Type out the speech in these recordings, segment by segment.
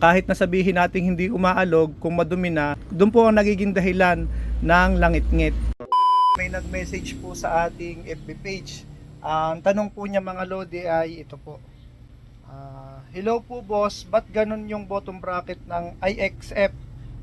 kahit na sabihin natin hindi umaalog, kung madumi na, doon po ang nagiging dahilan ng langit-ngit. May nag-message po sa ating FB page. Ang tanong po niya mga lodi ay ito po. Ah, hello po boss, ba't ganun yung bottom bracket ng IXF?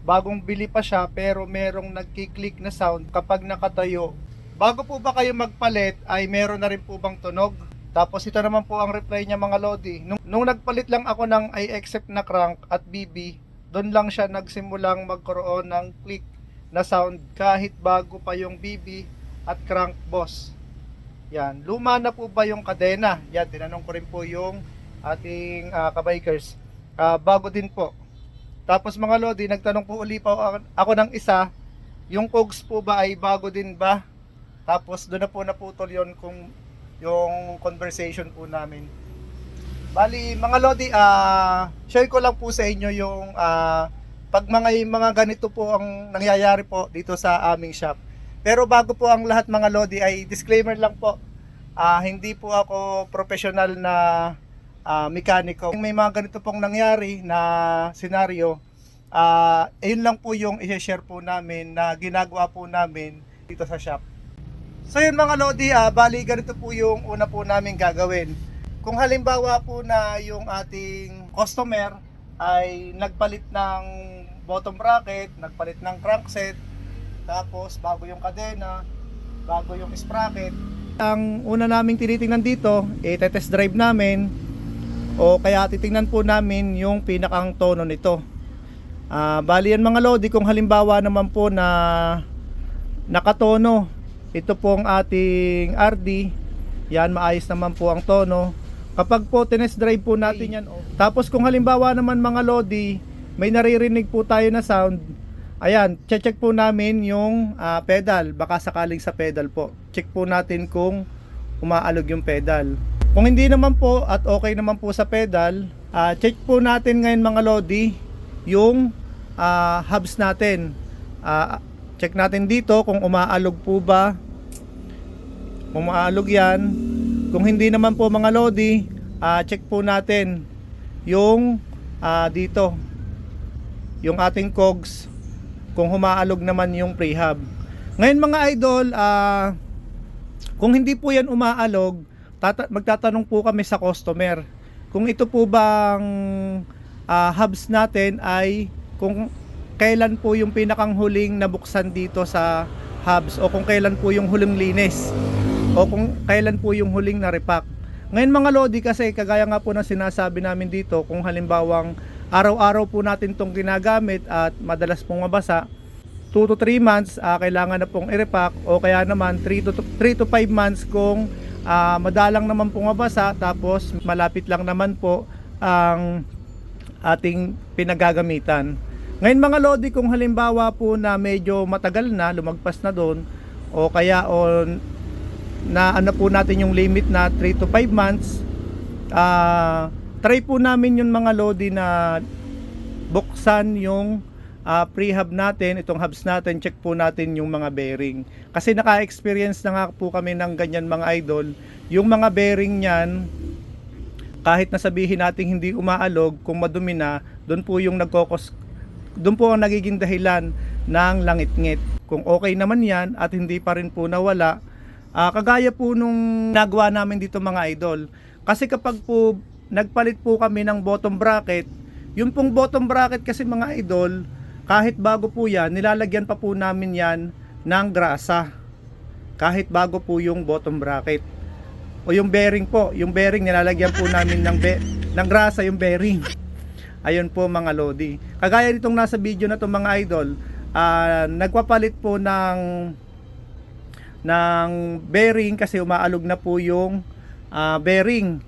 Bagong bili pa siya pero merong nagki-click na sound kapag nakatayo. Bago po ba kayo magpalit ay meron na rin po bang tunog? Tapos ito naman po ang reply niya mga lodi. Nung, nung nagpalit lang ako ng IXF na crank at BB, doon lang siya nagsimulang magkaroon ng click na sound kahit bago pa yung BB at crank boss. Yan, luma na po ba yung kadena? Yan, tinanong ko rin po yung ating ah, kabikers. Ah, bago din po. Tapos mga lodi, nagtanong po uli pa ako ng isa, yung cogs po ba ay bago din ba? Tapos doon na po naputol yon kung yung conversation po namin. Bali, mga lodi, ah share ko lang po sa inyo yung ah, pag mga mga ganito po ang nangyayari po dito sa aming shop. Pero bago po ang lahat mga lodi ay disclaimer lang po. Ah, hindi po ako professional na ah, mekaniko. May mga ganito pong nangyari na senaryo, ah ayun lang po yung i-share po namin na ginagawa po namin dito sa shop. So yun mga Lodi, ah, bali ganito po yung una po namin gagawin. Kung halimbawa po na yung ating customer ay nagpalit ng bottom bracket, nagpalit ng crankset, tapos bago yung kadena, bago yung sprocket. Ang una naming tinitingnan dito, eh, test drive namin o kaya titingnan po namin yung pinakang tono nito. Ah, bali yan mga Lodi, kung halimbawa naman po na nakatono ito pong ating RD yan maayos naman po ang tono. Kapag po tinest drive po natin yan oh. tapos kung halimbawa naman mga Lodi may naririnig po tayo na sound ayan check po namin yung ah, pedal. Baka sakaling sa pedal po. Check po natin kung umaalog yung pedal. Kung hindi naman po at okay naman po sa pedal ah, check po natin ngayon mga Lodi yung ah, hubs natin. Ah, check natin dito kung umaalog po ba umaalog yan. Kung hindi naman po mga lodi ah, check po natin yung ah, dito yung ating cogs kung humaalog naman yung prehab. Ngayon mga idol ah, kung hindi po yan umaalog tata- magtatanong po kami sa customer kung ito po bang ah, hubs natin ay kung kailan po yung pinakang huling nabuksan dito sa hubs o kung kailan po yung huling linis o kung kailan po yung huling na-repack. Ngayon mga lodi kasi kagaya nga po ng sinasabi namin dito kung halimbawang araw-araw po natin tong ginagamit at madalas pong mabasa 2 to 3 months ah, kailangan na pong i-repack o kaya naman 3 to 3 to 5 months kung ah, madalang naman pong mabasa tapos malapit lang naman po ang ating pinagagamitan. Ngayon mga lodi kung halimbawa po na medyo matagal na, lumagpas na doon o kaya o na ano po natin yung limit na 3 to 5 months ah try po namin yung mga lodi na buksan yung ah, pre-hub natin, itong hubs natin, check po natin yung mga bearing. Kasi naka-experience na nga po kami ng ganyan mga idol. Yung mga bearing niyan, kahit na sabihin natin hindi umaalog, kung madumi na, doon po yung nagkokos, doon po ang nagiging dahilan ng langit-ngit. Kung okay naman yan at hindi pa rin po nawala, ah, kagaya po nung nagawa namin dito mga idol. Kasi kapag po nagpalit po kami ng bottom bracket, yung pong bottom bracket kasi mga idol, kahit bago po yan, nilalagyan pa po namin yan ng grasa. Kahit bago po yung bottom bracket. O yung bearing po, yung bearing nilalagyan po namin ng, be- ng grasa yung bearing. Ayun po mga lodi. Kagaya nitong nasa video na to mga idol, ah, nagpapalit po ng ng bearing kasi umaalog na po yung ah, bearing.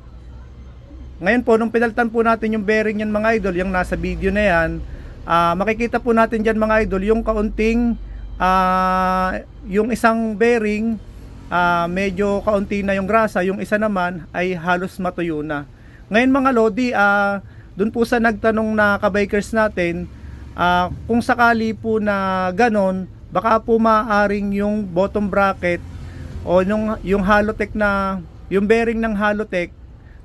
Ngayon po, nung pinaltan po natin yung bearing yan mga idol, yung nasa video na yan, ah, makikita po natin dyan mga idol, yung kaunting, ah, yung isang bearing, ah, medyo kaunti na yung grasa, yung isa naman ay halos matuyo na. Ngayon mga lodi, ah, dun po sa nagtanong na kabikers natin, ah, kung sakali po na ganon, baka po maaring yung bottom bracket o yung, yung Halotech na, yung bearing ng Halotech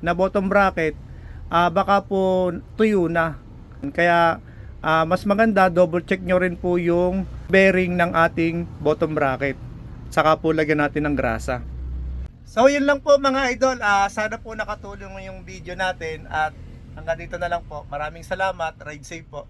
na bottom bracket, ah, baka po tuyo na. Kaya ah, mas maganda double check nyo rin po yung bearing ng ating bottom bracket. Saka po lagyan natin ng grasa. So yun lang po mga idol. Ah, sana po nakatulong yung video natin at hanggang dito na lang po. Maraming salamat. Ride safe po.